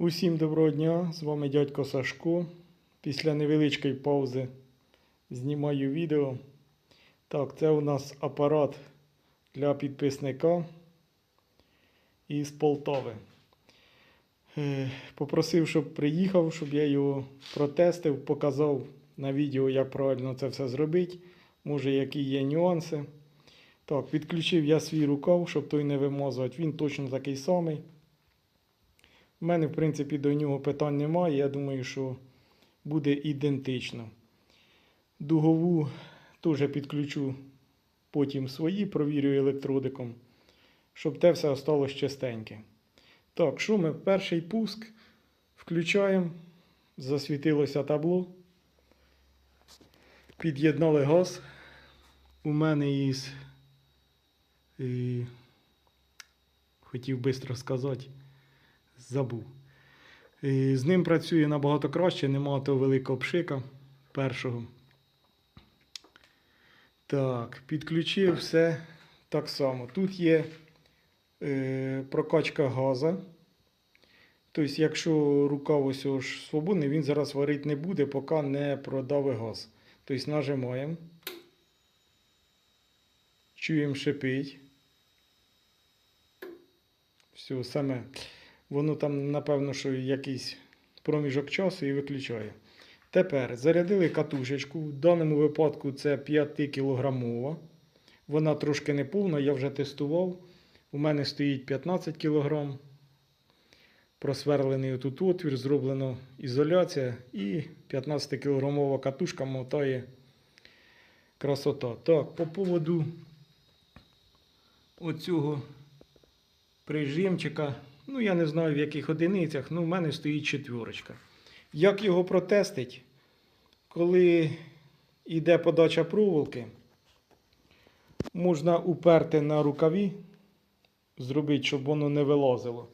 Усім доброго дня! З вами дядько Сашко. Після невеличкої паузи знімаю відео. Так, це у нас апарат для підписника із Полтави. Е, Попросив, щоб приїхав, щоб я його протестив, показав на відео, як правильно це все зробити. Може, які є нюанси. Так, підключив я свій рукав, щоб той не вимазувати. Він точно такий самий. У мене, в принципі, до нього питань немає. Я думаю, що буде ідентично. Дугову теж підключу потім свої, провірю електродиком, щоб те все осталось чистеньке. Так, що ми? Перший пуск включаємо. Засвітилося табло. Під'єднали газ. У мене із. І... Хотів швидко сказати забув. І з ним працює набагато краще, нема того великого пшика першого. Так, підключив все так само. Тут є е, прокачка газа. Тобто, якщо рукав ось ж свободний, він зараз варити не буде, поки не продавить газ. Тобто нажимаємо. Чуємо шипить. Все, саме. Воно там, напевно, що якийсь проміжок часу і виключає. Тепер зарядили катушечку. В даному випадку це 5 кілограмова. Вона трошки не повна, я вже тестував. У мене стоїть 15 кг. Просверлений тут отвір, зроблено ізоляція і 15 кілограмова катушка мотає красота. Так, по поводу оцього прижимчика. Ну, я не знаю в яких одиницях, ну в мене стоїть четверочка. Як його протестить? Коли йде подача проволоки, можна уперти на рукаві, зробити, щоб воно не вилазило.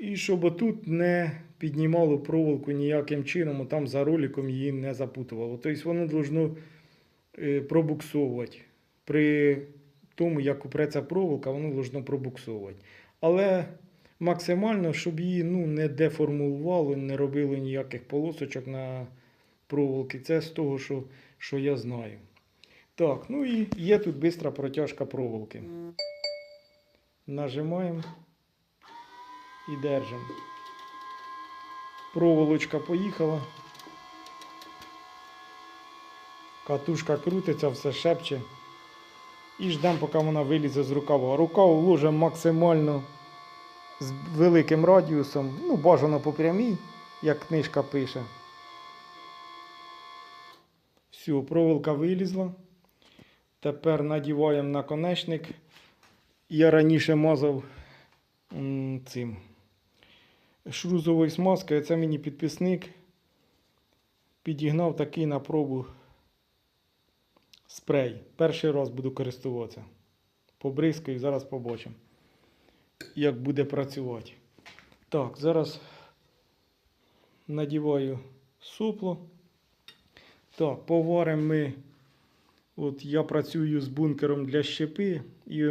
І щоб отут не піднімало проволоку ніяким чином, там за роликом її не запутувало. Тобто воно должно е, пробуксовувати. При тому, як упреться проволока, воно должно пробуксовувати. Але максимально, щоб її ну, не деформувало, не робило ніяких полосочок на проволоки. Це з того, що, що я знаю. Так, ну і є тут бистра протяжка проволоки. Нажимаємо і держимо. Проволочка поїхала. Катушка крутиться, все шепче. І ждемо, поки вона вилізе з рукава. Рукав ложимо максимально з великим радіусом, ну, бажано по прямій, як книжка пише. Все, проволока вилізла. Тепер надіваємо наконечник. Я раніше мазав цим шрузовою смазкою. Це мені підписник. Підігнав такий на пробу спрей. Перший раз буду користуватися. Побризкаю, зараз побачимо як буде працювати. Так, зараз надіваю супло. Так, поваримо ми. От я працюю з бункером для щепи і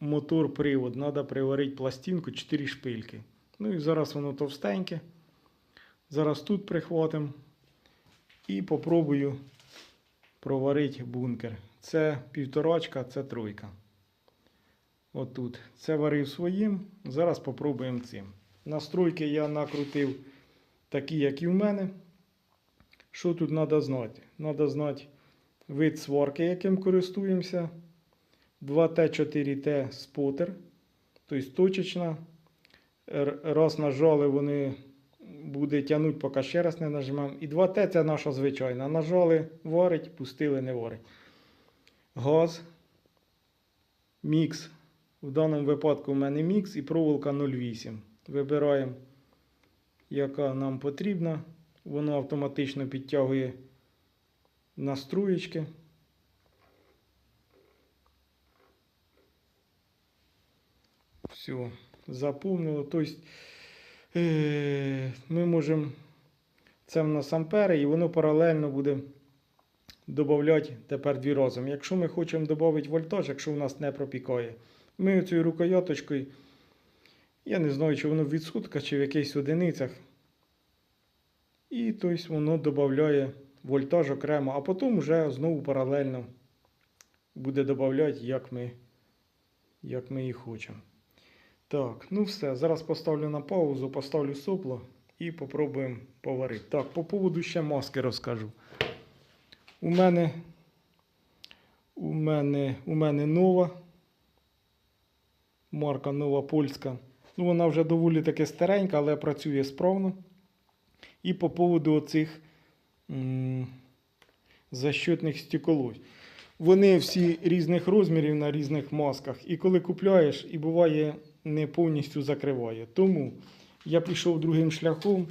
мотор-привод. Треба приварити пластинку 4 шпильки. Ну і зараз воно товстеньке. Зараз тут прихватимо і попробую проварити бункер. Це півторачка, це тройка. Отут. Це варив своїм. Зараз попробуємо цим. Настройки я накрутив такі, як і в мене. Що тут треба знати? Треба знати вид сварки, яким користуємося. 2Т4Т спотер. Тобто точечна. Раз нажали, вони буде тягнути, поки ще раз не нажмемо. І 2Т це наша звичайна. Нажали, варить, пустили, не варить. Газ. Мікс. В даному випадку в мене мікс і проволока 0,8. Вибираємо, яка нам потрібна. Воно автоматично підтягує настроєчки. Все, заповнило. Тобто е, ми можемо. Це в нас ампери, і воно паралельно буде додати тепер дві разом. Якщо ми хочемо додати вольтаж, якщо у нас не пропікає. Ми цією рукояточкою Я не знаю, чи воно в відсотках, чи в якихось одиницях. І тобто воно додає вольтаж окремо, а потім вже знову паралельно буде додавати, як ми, як ми і хочемо. Так, ну все. Зараз поставлю на паузу, поставлю сопло і попробуємо поварити. Так, по поводу ще маски розкажу. У мене, у мене, у мене нова. Марка нова польська. Ну, вона вже доволі таки старенька, але працює справно. І по поводу оцих защитних стеколось. Вони всі різних розмірів на різних масках. І коли купляєш, і буває не повністю закриває. Тому я пішов другим шляхом.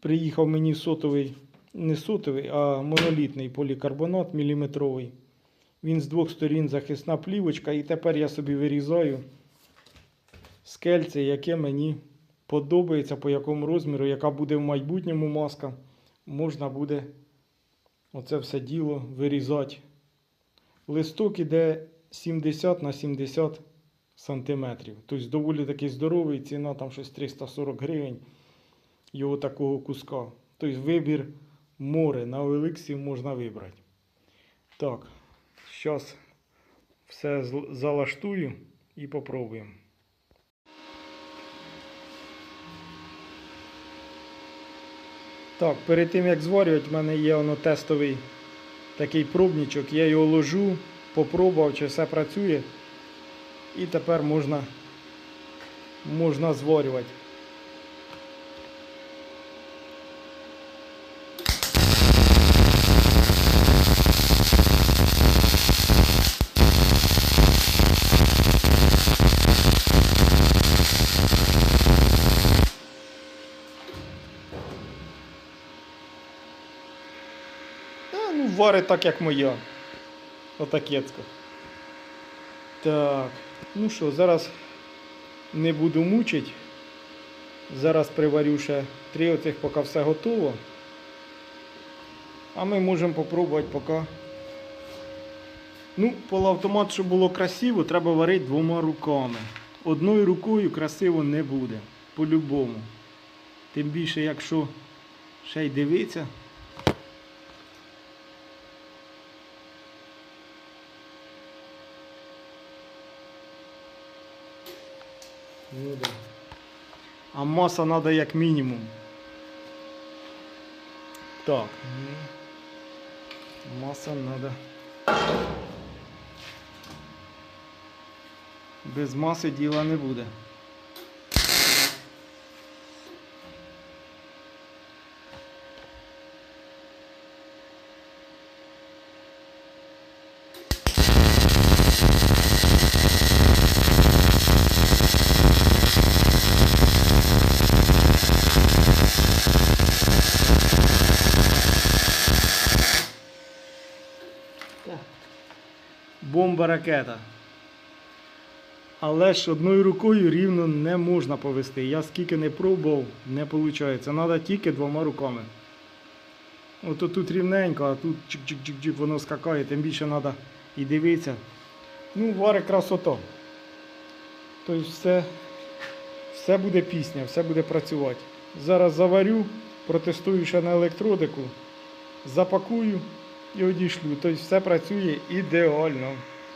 Приїхав мені сотовий, не сотовий, а монолітний полікарбонат міліметровий. Він з двох сторін захисна плівочка, і тепер я собі вирізаю скельце, яке мені подобається, по якому розміру, яка буде в майбутньому маска. Можна буде оце все діло вирізати. Листок іде 70 на 70 сантиметрів. Тобто доволі такий здоровий, ціна там щось 340 гривень його такого куска. Тобто вибір море на Олексі можна вибрати. Так, зараз все залаштую і попробуємо. Так, перед тим як зварювати, в мене є воно тестовий такий пробничок. Я його ложу, попробував, чи все працює. І тепер можна, можна зварювати. Та, ну, варить так, як моя. Отакецько. Так. Ну що, зараз не буду мучити. Зараз приварю ще три оцих, поки все готово. А ми можемо попробувати поки. Ну, полуавтомат, щоб було красиво, треба варити двома руками. Одною рукою красиво не буде. По-любому. Тим більше, якщо ще й дивитися. Ну да. А маса надо як мінімум. Так. Маса надо. Без маси діла не буде. Бомба ракета. Але ж одною рукою рівно не можна повести. Я скільки не пробував, не виходить. Треба тільки двома руками. От тут рівненько, а тут чик-чик-чик-чик воно скакає, тим більше треба і дивитися. Ну, вари красота. Тобто все, все буде пісня, все буде працювати. Зараз заварю, протестую ще на електродику, запакую і одішлю. Тобто все працює ідеально.